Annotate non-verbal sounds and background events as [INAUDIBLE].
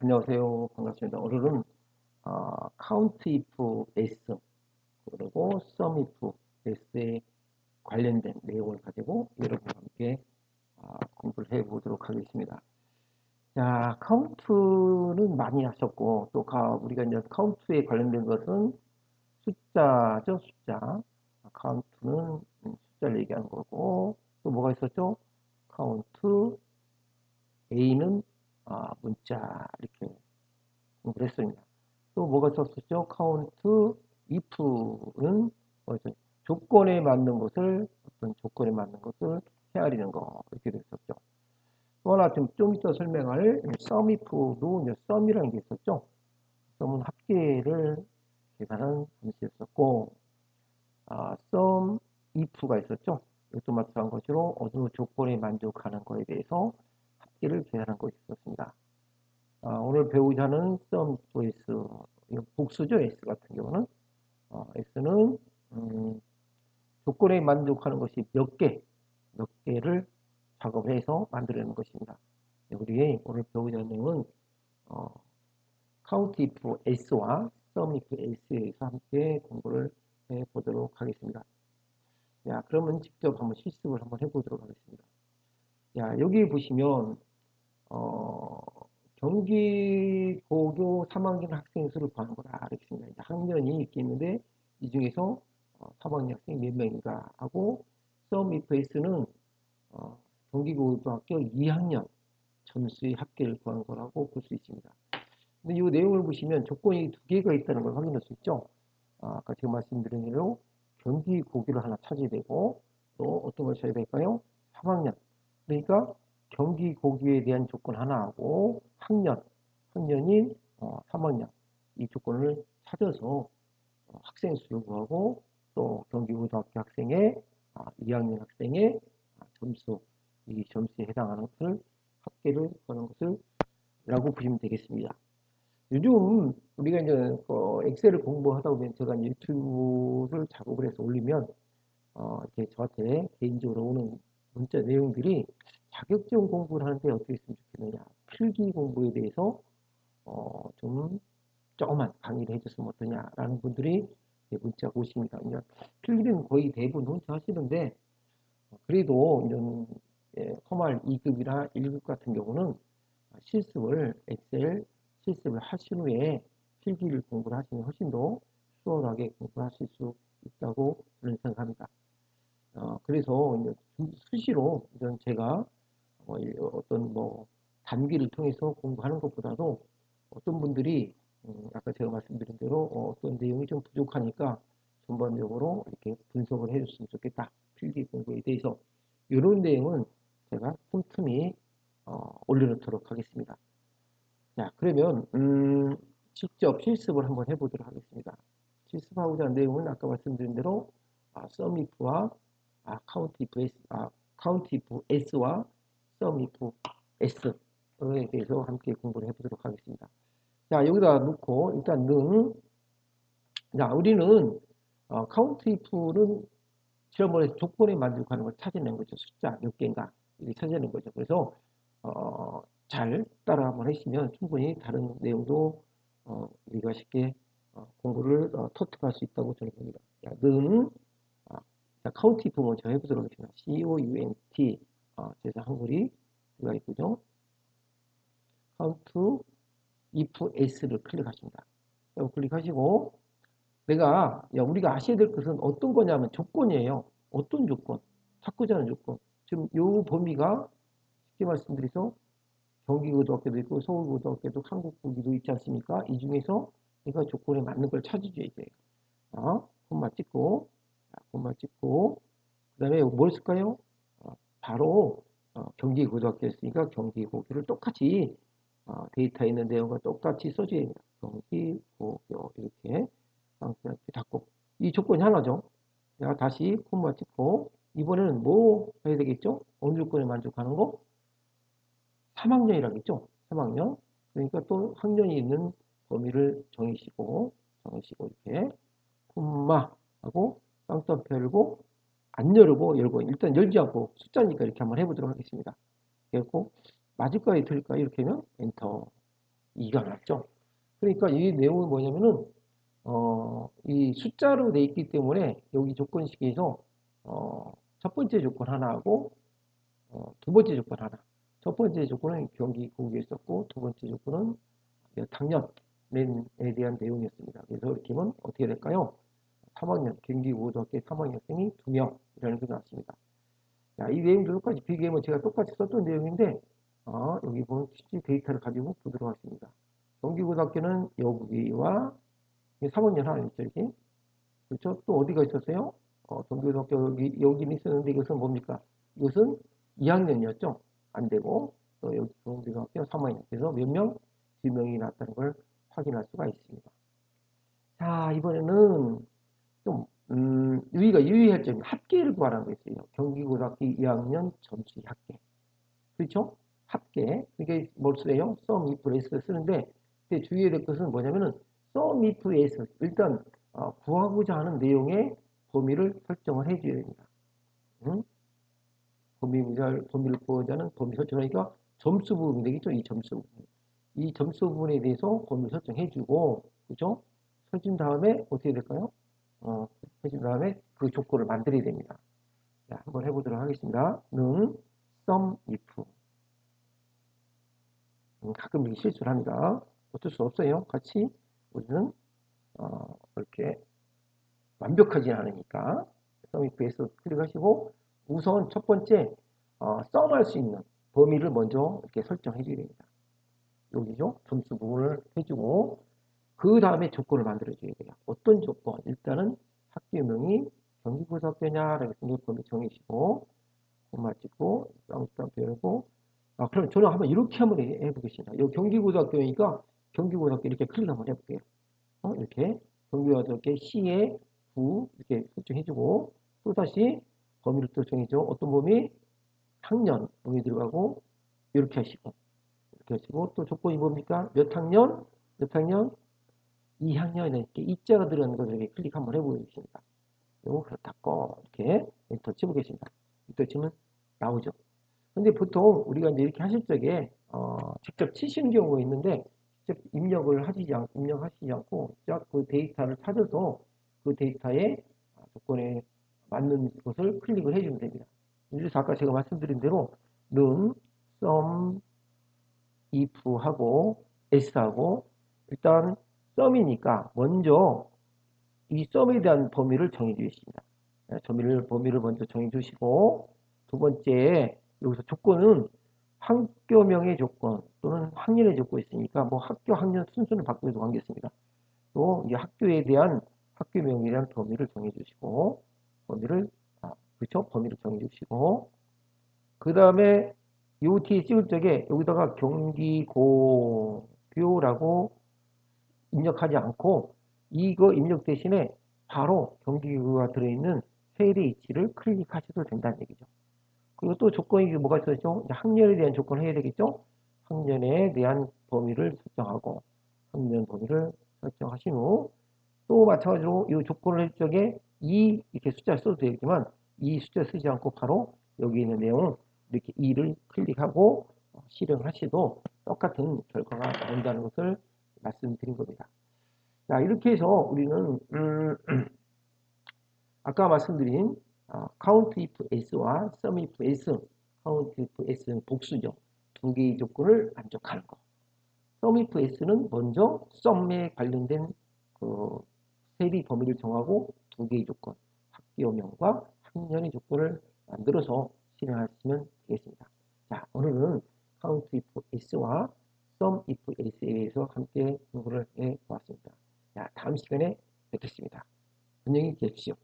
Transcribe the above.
안녕하세요. 반갑습니다. 오늘은 어, count if s 그리고 sum if s에 관련된 내용을 가지고 여러분과 함께 어, 공부를 해 보도록 하겠습니다. 자, count는 많이 하셨고 또 가, 우리가 이제 count에 관련된 것은 숫자죠, 숫자. count는 숫자를 얘기하는 거고 또 뭐가 있었죠? count a는 아, 문자 이렇게 공부를 했습니다. 또 뭐가 있었죠? count if는 뭐죠? 조건에 맞는 것을 어떤 조건에 맞는 것을 헤아리는 거 이렇게 됐었죠. 또 하나 좀, 좀 이따 설명할 sum if도 이제 sum이라는 게 있었죠. sum은 합계를 계산한 함수였었고 아, sum if가 있었죠. 이것도 마찬가지한 것으로 어느 조건에 만족하는 거에 대해서 계산한 것이 있었습니다. 아, 오늘 배우자 하는 sum to s 복수죠 s 같은 경우는 어, s는 음, 조건에 만족하는 것이 몇 개, 몇 개를 작업해서 만들어내는 것입니다. 네, 우리 오늘 배우자 내용은 어, count if s와 sum if s에서 함께 공부를 해 보도록 하겠습니다. 자, 그러면 직접 한번 실습을 한번 해보도록 하겠습니다. 자, 여기 보시면 어, 경기 고교 3학년 학생 수를 구하는 거다. 이렇게 습니다 학년이 있겠는데 이 중에서 어, 3학년 학생이 몇 명인가 하고 if s는 어, 경기고등학교 2학년 점수의 합계를 구하는 거라고 볼 수 있습니다. 근데 이 내용을 보시면 조건이 두 개가 있다는 걸 확인할 수 있죠. 아, 까 제가 말씀드린 대로 경기 고기를 하나 찾아야 되고 또 어떤 걸 찾아야 될까요? 3학년. 그러니까 경기 고기에 대한 조건 하나하고 학년, 학년이 어, 3학년 이 조건을 찾아서 어, 학생 수를 구하고 또 경기고등학교 학생의 아, 2학년 학생의 아, 점수 이 점수에 해당하는 것을 합계를 하는 것을 라고 보시면 되겠습니다. 요즘 우리가 이제 어, 엑셀을 공부하다 보면 제가 유튜브를 작업을 해서 올리면 어, 이렇게 저한테 개인적으로 오는 문자 내용들이 자격증 공부를 하는데 어떻게 했으면 좋겠느냐. 필기 공부에 대해서 어, 좀 조금만 강의를 해줬으면 어떠냐라는 분들이 문자가 오십니다. 필기는 거의 대부분 혼자 하시는데 그래도 이런 예, 험할 2급이나 1급 같은 경우는 실습을 엑셀 실습을 하신 후에 필기를 공부를 하시면 훨씬 더 수월하게 공부하실 수 있다고 저는 생각합니다. 어, 그래서 이제 수시로 이런 제가 뭐 어떤 뭐 단기를 통해서 공부하는 것보다도 어떤 분들이 음, 아까 제가 말씀드린 대로 어, 떤 내용이 좀 부족하니까 전반적으로 이렇게 분석을 해줬으면 좋겠다. 필기 공부에 대해서 이런 내용은 제가 틈틈이 어, 올려놓도록 하겠습니다. 자 그러면 음, 직접 실습을 한번 해보도록 하겠습니다. 실습하고자 하는 내용은 아까 말씀드린 대로 아, 썸이프와 아, 카운트 이프 S, 아, 카운트 이프 S와 썸 if S에 대해서 함께 공부를 해보도록 하겠습니다. 자, 여기다 놓고 일단 는 자, 우리는 어, 카운트 if는 지난번에 조건에 만족하는 걸 찾아낸 거죠. 숫자 몇 개인가 이렇게 찾아낸 거죠. 그래서 어, 잘 따라 한번 하시면 충분히 다른 내용도 어, 우리가 쉽게 어, 공부를 어, 터득할 수 있다고 저는 봅니다. 자, 는 아, 카운트 if 먼저 해보도록 하겠습니다. C-O-U-N-T 어, 제사 한글이 들어가 있고요. count if s를 클릭하십니다. 클릭하시고 내가 야, 우리가 아셔야 될 것은 어떤 거냐면 조건이에요. 어떤 조건? 찾고자 하는 조건. 지금 이 범위가 쉽게 말씀드려서 경기고등학교도 있고 서울고등학교도 한국고기도 있지 않습니까? 이 중에서 내가 조건에 맞는 걸 찾아줘야 돼요. 어? 콤마 찍고 콤마 찍고 그 다음에 뭘 쓸까요? 어, 바로 어, 경기고등학교였으니까 경기고교를 똑같이 어, 데이터에 있는 내용과 똑같이 써줘야 됩니다. 경기고교 이렇게 이렇게 닫고 이 조건이 하나죠. 내가 다시 콤마 찍고 이번에는 뭐 해야 되겠죠? 어느 조건에 만족하는 거? 3학년이라겠죠? 3학년. 그러니까 또 학년이 있는 범위를 정의시고 정의시고 이렇게 콤마 하고 쌍따 펴고 안 열고 열고 일단 열지 않고 숫자니까 이렇게 한번 해보도록 하겠습니다. 그리고 맞을까요? 틀릴까요? 이렇게 하면 엔터 2가 맞죠? 그러니까 이 내용은 뭐냐면은 어, 이 숫자로 돼 있기 때문에 여기 조건식에서 어, 첫 번째 조건 하나하고 어, 두 번째 조건 하나. 첫 번째 조건은 경기 고객이었었고 두 번째 조건은 당년에 대한 내용이었습니다. 그래서 이렇게 하면 어떻게 될까요? 3학년 경기 고등학교 3학년 학생이 2명 이라는 게 나왔습니다. 자, 이 내용도 똑같이 비교하면 제가 똑같이 썼던 내용인데 어, 여기 보면 실제 데이터를 가지고 보도록 하겠습니다. 경기고등학교는 여기와 3학년 하나 있죠, 이렇게. 그렇죠? 또 어디가 있었어요? 어, 경기고등학교 여기, 여기는 있었는데 이것은 뭡니까? 이것은 2학년이었죠? 안 되고, 또 여기 경기고등학교 3학년. 그래서 몇 명? 2명이 났다는 걸 확인할 수가 있습니다. 자, 이번에는 좀, 음, 유의가 유의할 점이 합계를 구하라는 거 있어요. 경기고등학교 2학년 점수 합계. 그렇죠? 합계. 이게 뭘 쓰래요? sum if s 쓰는데, 주의해야 될 것은 뭐냐면은, sum if s. 일단, 어, 구하고자 하는 내용의 범위를 설정을 해줘야 됩니다. 응? 범위 문제를, 범위를 구하고자 하는 범위 설정하니까 점수 부분이 되겠죠? 이 점수 부분. 이 점수 부분에 대해서 범위 설정해주고, 그죠? 설준 다음에 어떻게 될까요? 어, 해준 다음에 그 조건을 만들어야 됩니다. 자, 한번 해보도록 하겠습니다. 는 sum if 음, 가끔 실수를 합니다. 어쩔 수 없어요. 같이 우리는 어, 이렇게 완벽하지 않으니까 sum if에서 클릭하시고 우선 첫 번째 어, 썸할 수 있는 범위를 먼저 이렇게 설정해 줘야 됩니다. 여기죠. 점수 부분을 해주고 그 다음에 조건을 만들어 줘야 돼요. 어떤 조건? 일단은 학교명이 경기고등학교냐라고 생각범위 정해주시고 콤마 찍고 쌍쌍 배우고 아 그럼 저는 한번 이렇게 한번 해보겠습니다. 여기 경기고등학교니까 경기고등학교 이렇게 클릭 한번 해볼게요. 어, 이렇게 경기고등학교 C에 9 이렇게 설정해주고 또 다시 범위를 또 정해줘. 어떤 범위? 학년 범위 들어가고 이렇게 하시고 이렇게 하시고 또 조건이 뭡니까? 몇 학년? 몇 학년? 2학년에 이렇게 이자가 들어가는 것을 이렇게 클릭 한번 해보겠습니다. 요거 그렇다고 이렇게 엔터 치보겠습니다. 엔터 치면 나오죠. 근데 보통 우리가 이제 이렇게 하실 적에 어, 직접 치시는 경우가 있는데 직접 입력을 하시지 않, 입력하시지 않고 그 데이터를 찾아서 그 데이터의 조건에 맞는 것을 클릭을 해주면 됩니다. 그래서 아까 제가 말씀드린 대로 는, sum, if하고 s하고 일단 sum이니까 먼저 이 sum에 대한 범위를 정해 주겠습니다. 범위를, 범위를 먼저 정해 주시고 두 번째 여기서 조건은 학교명의 조건 또는 학년의 조건이 있으니까 뭐 학교 학년 순서는 바꾸어도 관계없습니다. 또이 학교에 대한 학교명에 대한 범위를 정해 주시고 범위를 아, 그렇죠? 범위를 정해 주시고 그 다음에 요 뒤에 찍을 적에 여기다가 경기고교라고 입력하지 않고 이거 입력 대신에 바로 경기고가 들어있는 세일의 위치를 클릭하셔도 된다는 얘기죠. 그리고 또 조건이 뭐가 있었죠? 학년에 대한 조건을 해야 되겠죠? 학년에 대한 범위를 설정하고 학년 범위를 설정하신 후 또 마찬가지로 이 조건을 할 적에 이 이렇게 숫자를 써도 되겠지만 이 숫자 쓰지 않고 바로 여기 있는 내용 이렇게 2를 클릭하고 실행하셔도 똑같은 결과가 나온다는 것을 말씀드린 겁니다. 자 이렇게 해서 우리는 음, [CLEARS THROAT] 아까 말씀드린 어, count if s와 sum if s, count if s는 복수죠. 두 개의 조건을 만족하는 거. sum if s는 먼저 sum에 관련된 그 세비 범위를 정하고 두 개의 조건, 학교명과 학년의 조건을 만들어서 실행하시면 되겠습니다. 자, 오늘은 count if s와 sum if s에 대해서 함께 공부를 해 보았습니다. 자, 다음 시간에 뵙겠습니다. 안녕히 계십시오.